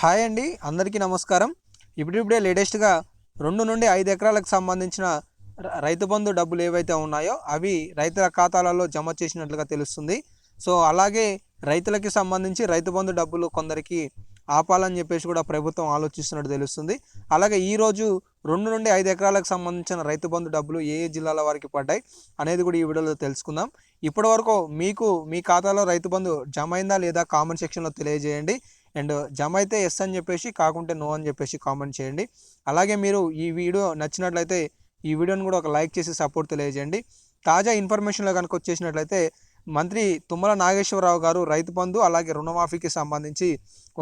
Hi అండి అందరికీ నమస్కారం. ఇప్పుడిప్పుడే లేటెస్ట్గా రెండు నుండి ఐదు ఎకరాలకు సంబంధించిన రైతు బంధు డబ్బులు ఏవైతే ఉన్నాయో అవి రైతుల ఖాతాలలో జమ చేసినట్లుగా తెలుస్తుంది. సో అలాగే రైతులకి సంబంధించి రైతు బంధు డబ్బులు కొందరికి ఆపాలని చెప్పేసి కూడా ప్రభుత్వం ఆలోచిస్తున్నట్టు తెలుస్తుంది. అలాగే ఈరోజు రెండు నుండి ఐదు ఎకరాలకు సంబంధించిన రైతు బంధు డబ్బులు ఏ ఏ జిల్లాల వారికి పడ్డాయి అనేది కూడా ఈ వీడియోలో తెలుసుకుందాం. ఇప్పటివరకు మీకు మీ ఖాతాలో రైతు బంధు జమ అయిందా లేదా కామెంట్ సెక్షన్లో తెలియజేయండి. అండ్ జమ అయితే ఎస్ అని చెప్పేసి కాకుంటే నో అని చెప్పేసి కామెంట్ చేయండి. అలాగే మీరు ఈ వీడియో నచ్చినట్లయితే ఈ వీడియోని కూడా ఒక లైక్ చేసి సపోర్ట్ తెలియజేయండి. తాజా ఇన్ఫర్మేషన్లో కనుక వచ్చేసినట్లయితే మంత్రి తుమ్మల నాగేశ్వరరావు గారు రైతు బంధు అలాగే రుణమాఫీకి సంబంధించి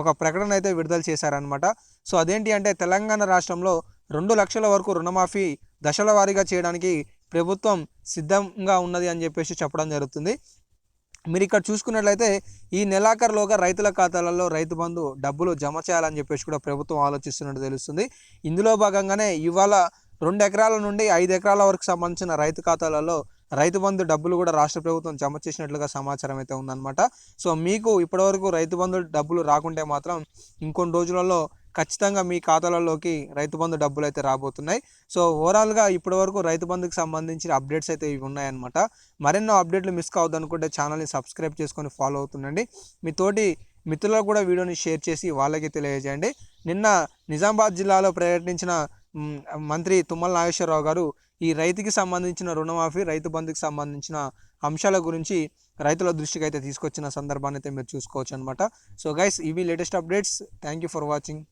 ఒక ప్రకటన అయితే విడుదల చేశారనమాట సో అదేంటి అంటే తెలంగాణ రాష్ట్రంలో రెండు లక్షల వరకు రుణమాఫీ దశల వారీగా చేయడానికి ప్రభుత్వం సిద్ధంగా ఉన్నది అని చెప్పేసి చెప్పడం జరుగుతుంది. మీరు ఇక్కడ చూసుకున్నట్లయితే ఈ నెలాఖరులోగా రైతుల ఖాతాలలో రైతు బంధు డబ్బులు జమ చేయాలని చెప్పేసి కూడా ప్రభుత్వం ఆలోచిస్తున్నట్టు తెలుస్తుంది. ఇందులో భాగంగానే ఇవాళ రెండు ఎకరాల నుండి ఐదు ఎకరాల వరకు సంబంధించిన రైతు ఖాతాలలో రైతు బంధు డబ్బులు కూడా రాష్ట్ర ప్రభుత్వం జమ చేసినట్లుగా సమాచారం అయితే ఉందన్నమాట. సో మీకు ఇప్పటివరకు రైతు బంధు డబ్బులు రాకుంటే మాత్రం ఇంకొన్ని రోజులలో ఖచ్చితంగా మీ ఖాతాలలోకి రైతు బంధు డబ్బులు అయితే రాబోతున్నాయి. సో ఓవరాల్గా ఇప్పటివరకు రైతు బంధుకి సంబంధించిన అప్డేట్స్ అయితే ఇవి ఉన్నాయన్నమాట. మరెన్నో అప్డేట్లు మిస్ కావద్దనుకుంటే ఛానల్ని సబ్స్క్రైబ్ చేసుకొని ఫాలో అవుతుండండి. మీ తోటి మిత్రులకు కూడా వీడియోని షేర్ చేసి వాళ్ళకి తెలియజేయండి. నిన్న నిజామాబాద్ జిల్లాలో ప్రకటించిన మంత్రి తుమ్మల నాగేశ్వరరావు గారు ఈ రైతుకి సంబంధించిన రుణమాఫీ రైతు బంధుకి సంబంధించిన అంశాల గురించి రైతుల దృష్టికి అయితే తీసుకొచ్చిన సందర్భాన్ని అయితే మీరు చూసుకోవచ్చు అనమాట సో గైస్ ఇవి latest updates. Thank you for watching